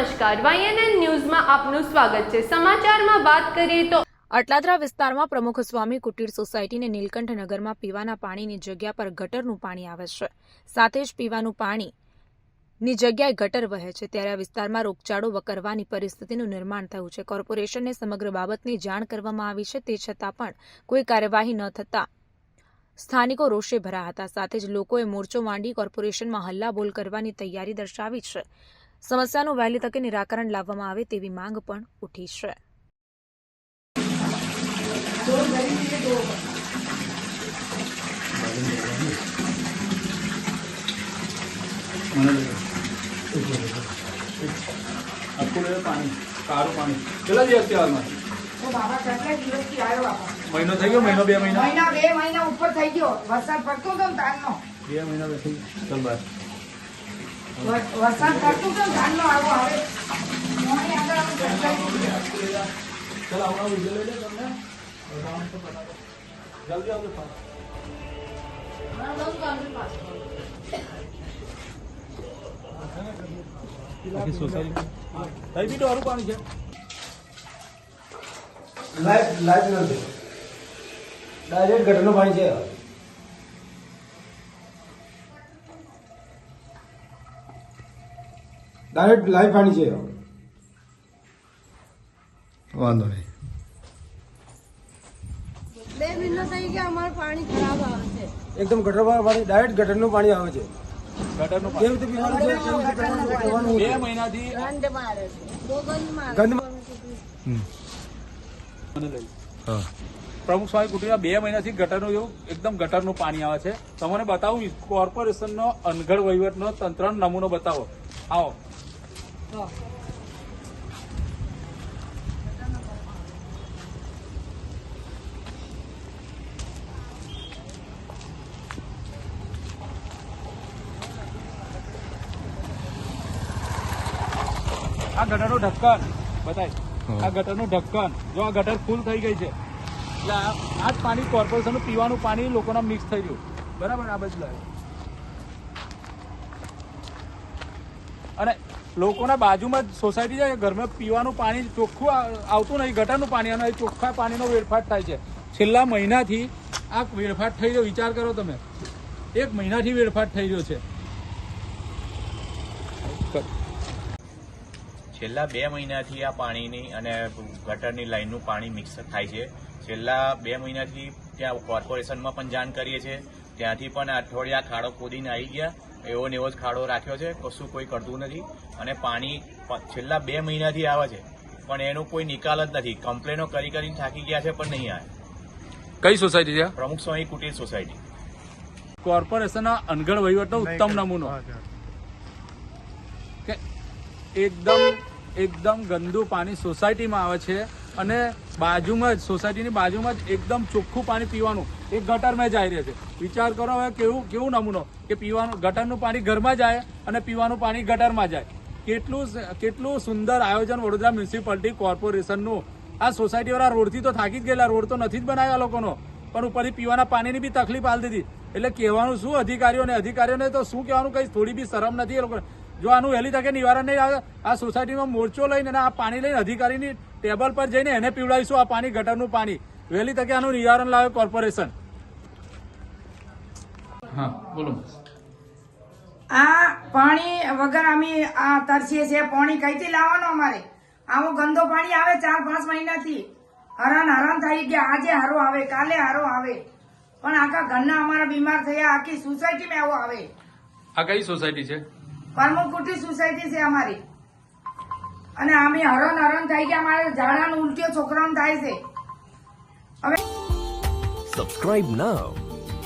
નમસ્કાર. વાયએનએન ન્યૂઝમાં આપનું સ્વાગત છે. સમાચારમાં વાત કરીએ તો અટલાદરા વિસ્તારમાં પ્રમુખ સ્વામી કુટીર સોસાયટીને નીલકંઠ નગરમાં પીવાના પાણીની જગ્યા પર ગટરનું પાણી આવે છે. સાથે જ પીવાનું પાણી ની જગ્યાએ ગટર વહે છે. ત્યારે આ વિસ્તારમાં રોગચાળો વકરવાની પરિસ્થિતિનું નિર્માણ થયું છે. કોર્પોરેશનને સમગ્ર બાબતની જાણ કરવામાં આવી છે. તે છતાં પણ કોઈ કાર્યવાહી ન થતા સ્થાનિકો રોષે ભરાયા હતા. સાથે જ લોકોએ મોરચો માંડી કોર્પોરેશનમાં હલ્લાબોલ કરવાની તૈયારી દર્શાવી છે. સમસ્યાનું વહેલી તકે નિરાકરણ લાવવામાં આવે તેવી માંગ પણ ઉઠી છે. આખું લે પાણી કાળું પાણી. કેટલા દિવસથી હાલમાં? તો બાબા કેટલા દિવસથી આવ્યો બાપા મહિનો થઈ ગયો મહિનો બે મહિના? મહિના બે મહિના ઉપર થઈ ગયો. વરસાદ પડતો હતો ને તારનો. બે મહિના બે થઈ ચાલ બાય વર- વરસાદ પડતો હતો ને આવો આવે. મોણી આગળ આવું કેટલાય ઉજે લઈ લે તમને. બતાવવાનું તો બતાવો. જલ્દી આવજો પાછા. આખી સોસાયટી તઈ બી ડોરું પાણી છે. લાઈટ લાઈટ નથી. ડાયરેક્ટ ગટરનું પાણી છે. ડાયરેક્ટ લાઈવ પાણી છે વાંધો નહીં. બે મહિના થઈ ગયા અમારું પાણી ખરાબ આવે છે. એકદમ ગટર પાણી ડાયરેક્ટ ગટરનું પાણી આવે છે. ગટરનું કેવી રીતે પીવાનું છે? કેવી રીતે કરવાનું બે મહિનાથી ગંધ મારે છે. ગંધ મારે ગંધ મને લઈ હા. પ્રમુખ સ્વામી કુટીરા બે મહિનાથી ગટરનું એવું એકદમ ગટરનું પાણી આવે છે. તમને બતાવું કોર્પોરેશનનો અનગઢ વહીવટનો તંત્રનો નમૂનો બતાવો. આવો. આ ગટરનું ઢક્કન બતાય આ ગટરનું ઢક્કન. જો આ ગટર ફૂલ થઈ ગઈ છે. એટલે આ જ પાણી કોર્પોરેશનનું પીવાનું પાણી લોકોના મિક્સ થઈ ગયું. બરાબર? આ બધું અને લોકોના બાજુમાં સોસાયટી છે, ઘરમાં પીવાનું પાણી ચોખ્ખું આવતું નહીં, ગટરનું પાણી, અને ચોખ્ખા પાણીનો વેડફાટ થાય છે. છેલ્લા મહિનાથી આ વેડફાટ થઈ રહ્યો, વિચાર કરો તમે. એક મહિનાથી વેડફાટ થઈ રહ્યો છે. છેલ્લા બે મહિનાથી આ પાણીની અને ગટરની લાઈનનું પાણી મિક્સ થાય છે. છેલ્લા બે મહિનાથી ત્યાં કોર્પોરેશનમાં પણ જાણ કરીએ છીએ. ત્યાંથી પણ અઠવાડિયા ખાડો ખોદીને આવી ગયા. એવો ને એવો જ ખાડો રાખ્યો છે કશું કોઈ કરતું નથી અને પાણી છેલ્લા બે મહિનાથી આવે છે. પણ એનો કોઈ નિકાલ જ નથી. કમ્પ્લેનો કરી કરીને થાકી ગયા છે પણ નહીં આવે. કઈ સોસાયટી છે પ્રમુખ સ્વામી કુટીર સોસાયટી. કોર્પોરેશનના અનગઢ વહીવટનો ઉત્તમ નમૂનો. કે એકદમ એકદમ ગંદુ પાણી સોસાયટીમાં આવે છે અને બાજુમાં જ સોસાયટીની બાજુમાં જ એકદમ ચોખ્ખું પાણી પીવાનું. એ ગટરમાં જાય રહે છે વિચાર કરો હવે કેવું કેવું નમૂનો? કે પીવાનું ગટરનું પાણી ઘરમાં જાય અને પીવાનું પાણી ગટરમાં જાય. કેટલું કેટલું સુંદર આયોજન વડોદરા મ્યુનિસિપાલિટી કોર્પોરેશનનું. આ સોસાયટીવાળા રોડથી તો થાકી જ ગયેલા, રોડ તો નથી જ બનાવ્યા લોકોનો. પણ ઉપરથી પીવાના પાણીની બી તકલીફ આલ દીધી. એટલે કહેવાનું શું? અધિકારીઓને અધિકારીઓને તો શું કહેવાનું? કંઈ થોડી બી શરમ નથી એ લોકો જો આનું વહેલી તકે નિવારણ નહીં આવે, આ સોસાયટીમાં મોરચો લઈને આ પાણી લઈને અધિકારીની ટેબલ પર જઈને એને પીવડાવીશું આ પાણી, ગટરનું પાણી. વહેલી તકે આનું નિવારણ લાવે કોર્પોરેશન. હા બોલો આ પાણી વગર અમે આ તરસીએ છીએ. પાણી કઈથી લાવવાનું અમારે? આવો ગંદો પાણી આવે ચાર પાંચ મહિનાથી. હરણ હરણ થઈ ગયા. આજે હારો આવે કાલે હારો આવે. પણ આખા ઘરના અમારા બીમાર થયા. આખી સોસાયટીમાં આવો આવે. આ કઈ સોસાયટી છે? પરમકુટી સોસાયટી છે અમારી. અને અમે હરણ હરણ થઈ ગયા. અમારે ઝાડાનું ઉલટીઓ છોકરાઓને થાય છે. Subscribe now